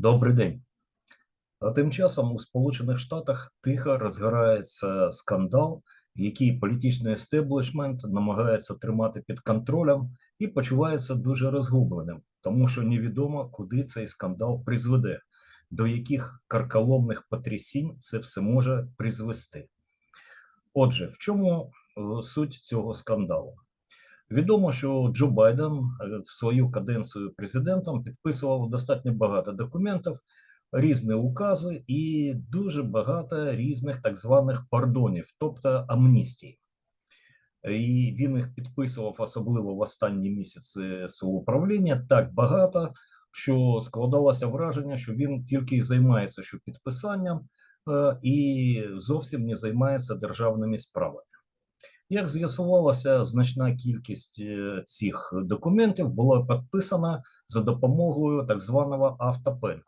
Добрий день. А тим часом у Сполучених Штатах тихо розгорається скандал, який політичний естеблішмент намагається тримати під контролем і почувається дуже розгубленим, тому що невідомо, куди цей скандал призведе, до яких карколомних потрясінь це все може призвести. Отже, в чому е, суть цього скандалу? Відомо, що Джо Байден е, в свою каденцію президентом підписував достатньо багато документів, різні укази і дуже багато різних так званих пардонів, тобто амністій. І він їх підписував особливо в останні місяці свого правління так багато, що складалося враження, що він тільки і займається що підписанням е, і зовсім не займається державними справами. Як з'ясувалося, значна кількість е, цих документів була підписана за допомогою так званого автопена.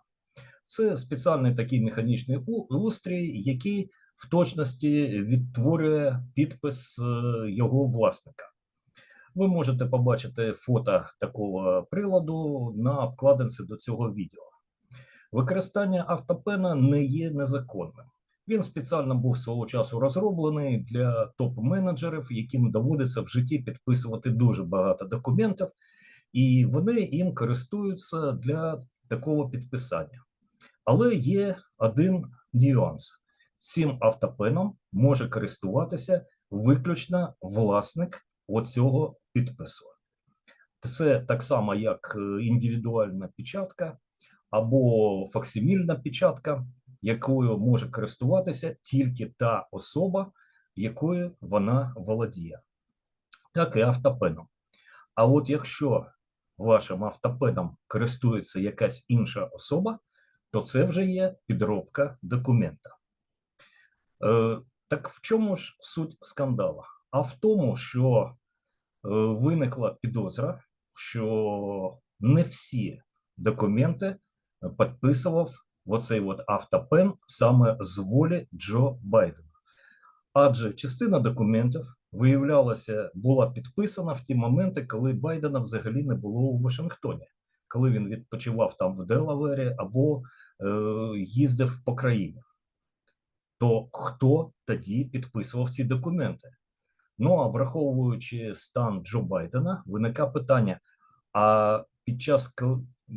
Це спеціальний такий механічний устрій, який в точності відтворює підпис е, його власника. Ви можете побачити фото такого приладу на обкладинці до цього відео. Використання автопена не є незаконним. Він спеціально був свого часу розроблений для топ-менеджерів, яким доводиться в житті підписувати дуже багато документів, і вони їм користуються для такого підписання. Але є один нюанс: цим автопеном може користуватися виключно власник оцього підпису. Це так само, як е, індивідуальна печатка або факсимільна печатка, якою може користуватися тільки та особа, якою вона володіє, так і автопеном. А от якщо вашим автопеном користується якась інша особа, то це вже є підробка документа. Е, так в чому ж суть скандалу? А в тому, що е, виникла підозра, що не всі документи підписував оцей от автопен саме з волі Джо Байдена. Адже частина документів, виявлялося, була підписана в ті моменти, коли Байдена взагалі не було у Вашингтоні, коли він відпочивав там в Делавері або е, їздив по країні. То хто тоді підписував ці документи? Ну а враховуючи стан Джо Байдена, виникає питання: а під час,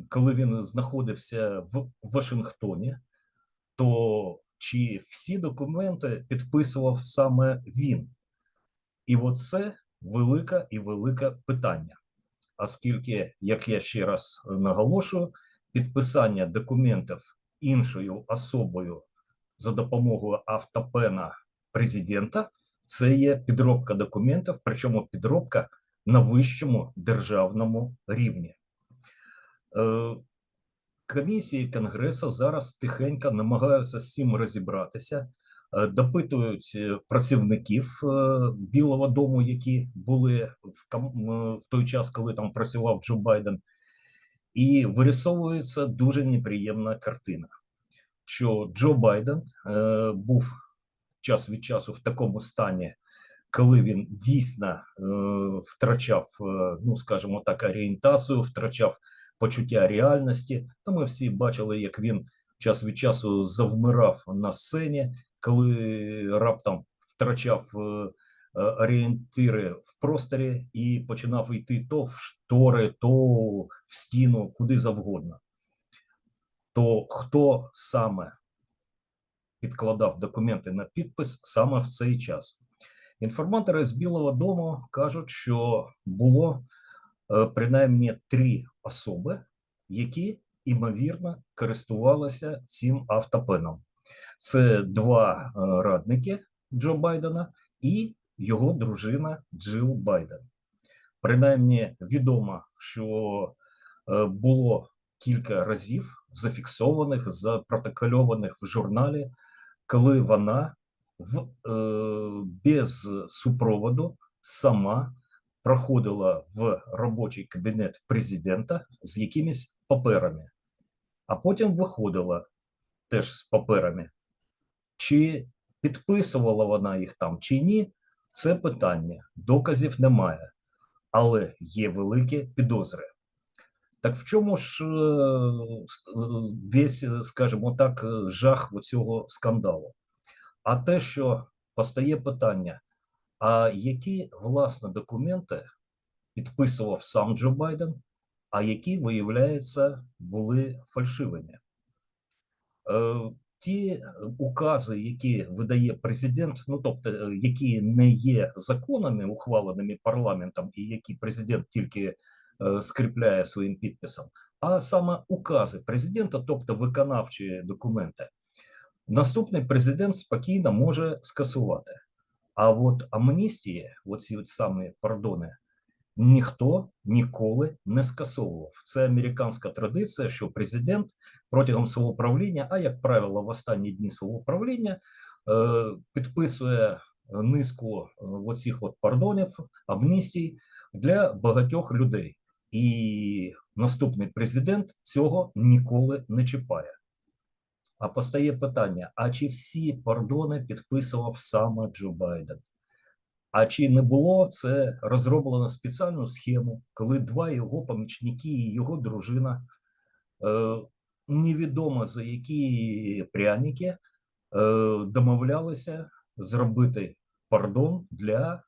коли він знаходився в Вашингтоні, то чи всі документи підписував саме він? І оце велике і велике питання. Оскільки, як я ще раз наголошую, підписання документів іншою особою за допомогою автопена президента це є підробка документів, причому підробка на вищому державному рівні. Е, Комісії Конгресу зараз тихенько намагаються з цим розібратися, е, допитують е, працівників Білого Дому, які були в, той час, коли там працював Джо Байден, і вирисовується дуже неприємна картина, що Джо Байден був час від часу в такому стані, коли він дійсно втрачав, ну скажімо так, орієнтацію, втрачав почуття реальності. Та ми всі бачили, як він час від часу завмирав на сцені, коли раптом втрачав е, е, орієнтири в просторі і починав йти то в штори, то в стіну, куди завгодно. То хто саме підкладав документи на підпис саме в цей час? Інформатори з Білого Дому кажуть, що було е, принаймні три особи, які імовірно користувалися цим автопеном. Це два е, радники Джо Байдена і його дружина Джил Байден. Принаймні відомо, що е, було кілька разів зафіксованих, запротокольованих в журналі, коли вона в, е, без супроводу сама проходила в робочий кабінет президента з якимись паперами, а потім виходила теж з паперами. Чи підписувала вона їх там, чи ні, це питання. Доказів немає, але є великі підозри. Так в чому ж е, е, весь, е, скажімо так, жах цього скандалу? А те, що постає питання: а які власне документи підписував сам Джо Байден, а які, виявляється, були фальшивими? Е, Ті укази, які видає президент, ну тобто, е, які не є законами, ухваленими парламентом, і які президент тільки е, скріпляє своїм підписом, а саме укази президента, тобто виконавчі документи, наступний президент спокійно може скасувати. А от амністії, оці от самі пардони, ніхто ніколи не скасовував. Це американська традиція, що президент протягом свого правління, а як правило, в останні дні свого правління, е, підписує низку е, оцих от пардонів, амністій для багатьох людей. І наступний президент цього ніколи не чіпає. А постає питання: а чи всі пардони підписував саме Джо Байден? А чи не було це розроблено спеціальну схему, коли два його помічники і його дружина е, невідомо за які пряники е, домовлялися зробити пардон для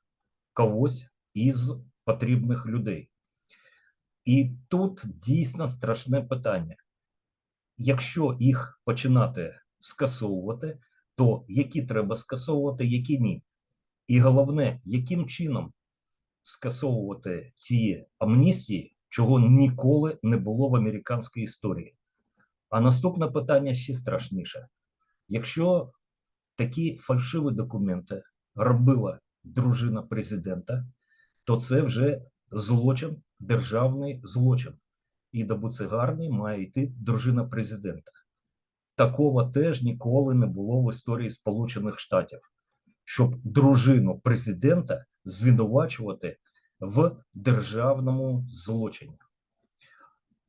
когось із потрібних людей? І тут дійсно страшне питання. Якщо їх починати скасовувати, то які треба скасовувати, які ні? І головне, яким чином скасовувати ці амністії, чого ніколи не було в американській історії. А наступне питання ще страшніше: якщо такі фальшиві документи робила дружина президента, то це вже злочин, державний злочин. І до буцегарні має йти дружина президента. Такого теж ніколи не було в історії Сполучених Штатів щоб дружину президента звинувачувати в державному злочині.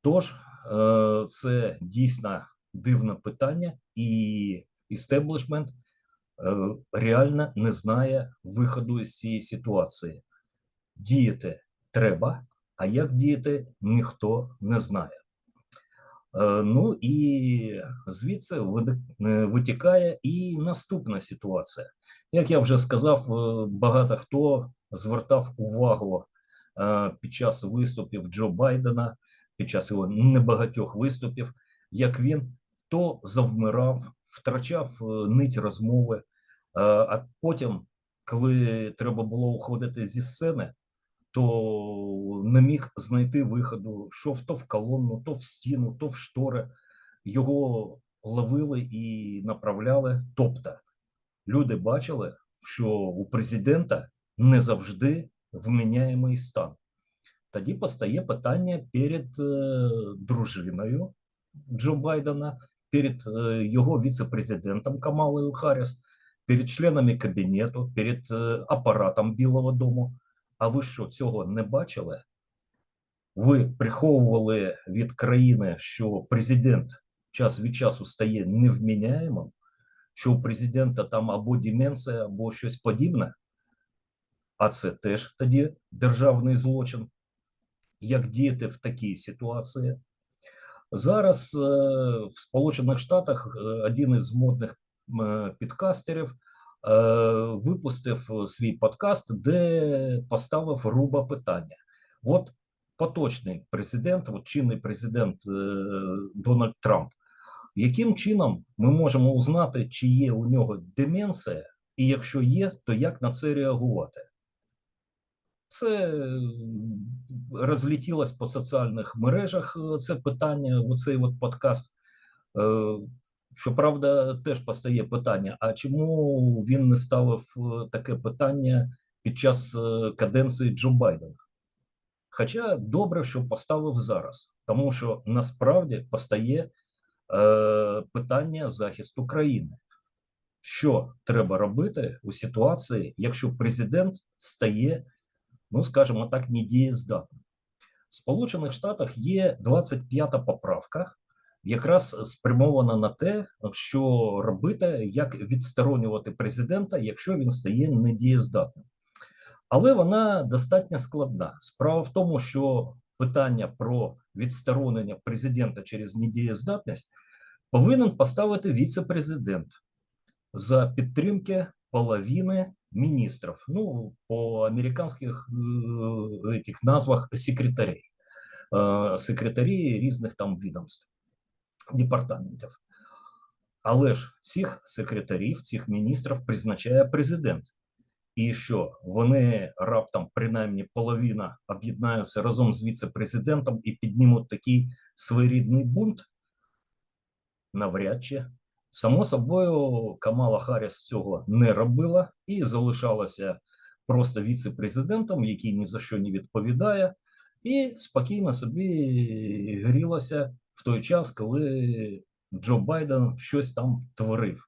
Тож, е, це дійсно дивне питання, і істеблішмент е, реально не знає виходу із цієї ситуації. Діяти треба, а як діяти, ніхто не знає. Е, Ну і звідси витікає і наступна ситуація. Як я вже сказав, е, багато хто звертав увагу е, під час виступів Джо Байдена, під час його небагатьох виступів, як він то завмирав, втрачав е, нить розмови, а потім, коли треба було уходити зі сцени, то не міг знайти виходу, йшов то в колонну, то в стіну, то в штори. Його ловили і направляли. Тобто люди бачили, що у президента не завжди вміняємий стан. Тоді постає питання перед е, дружиною Джо Байдена, перед е, його віце-президентом Камалою Харріс, перед членами кабінету, перед е, апаратом Білого Дому. А ви що цього не бачили? Ви приховували від країни, що президент час від часу стає невміняємим, що у президента там або деменція, або щось подібне, а це теж тоді державний злочин. Як діяти в такій ситуації? Зараз е, в Сполучених Штатах е, один із модних е, підкастерів випустив свій подкаст, де поставив грубе питання. От поточний президент, от чинний президент Дональд Трамп яким чином ми можемо узнати, чи є у нього деменція, і якщо є, то як на це реагувати? Це розлетілось по соціальних мережах е, це питання, оцей от подкаст. Е, щоправда, теж постає питання: а чому він не ставив е, таке питання під час каденції Джо Байдена? Хоча добре, що поставив зараз, тому що насправді постає Е, питання захисту країни. Що треба робити у ситуації, якщо президент стає, ну скажімо так, недієздатним? В Сполучених Штатах є 25-та поправка, якраз спрямована на те, що робити, як відсторонювати президента, якщо він стає недієздатним. Але вона достатньо складна. Справа в тому, що питання про відсторонення президента через недієздатність повинен поставити віце-президент за підтримки половини міністрів. Ну, по американських е, этих назвах секретарей, е, секретарі різних там відомств, департаментів. Але ж цих секретарів, цих міністрів призначає президент. І що вони раптом, принаймні половина, об'єднаються разом з віце-президентом і піднімуть такий своєрідний бунт? Навряд чи. Само собою, Камала Харріс цього не робила і залишалася просто віце-президентом, який ні за що не відповідає, і спокійно собі грілася в той час, коли Джо Байден щось там творив.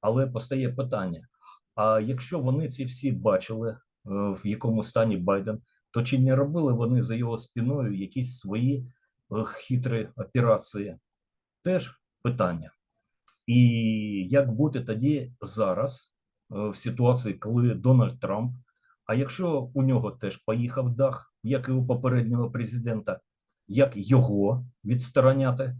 Але постає питання: а якщо вони ці всі бачили, е, в якому стані Байден, то чи не робили вони за його спиною якісь свої е, хитрі операції? Теж питання. І як бути тоді зараз, е, в ситуації, коли Дональд Трамп, а якщо у нього теж поїхав дах, як і у попереднього президента, як його відстороняти,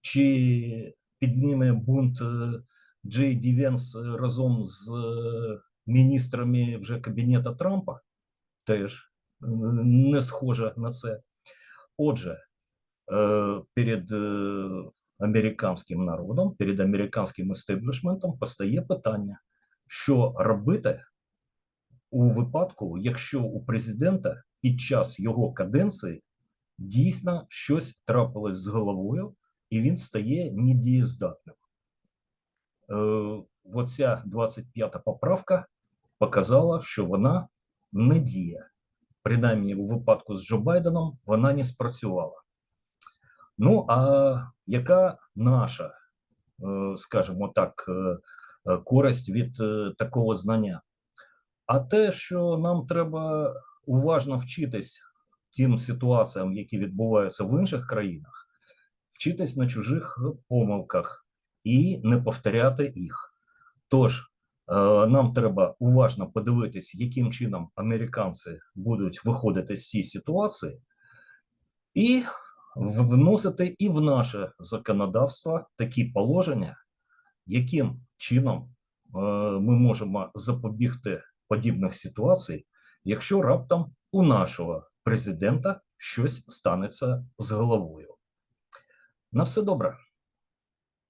чи підніме бунт е, Джей Ді Венс е, разом з е, міністрами вже кабінета Трампа, теж е, не схоже на це. Отже, перед американським народом, перед американським істеблішментом постає питання, що робити у випадку, якщо у президента під час його каденції дійсно щось трапилось з головою, і він стає недієздатним. Е, оця 25-та поправка показала, що вона не діє. Принаймні, у випадку з Джо Байденом вона не спрацювала. Ну, а яка наша, е, скажімо так, е, користь від такого знання? А те, що нам треба уважно вчитись тим ситуаціям, які відбуваються в інших країнах, вчитись на чужих помилках і не повторяти їх. Тож, е, нам треба уважно подивитись, яким чином американці будуть виходити з цієї ситуації, і вносити і в наше законодавство такі положення, яким чином е, ми можемо запобігти подібних ситуацій, якщо раптом у нашого президента щось станеться з головою. На все добре.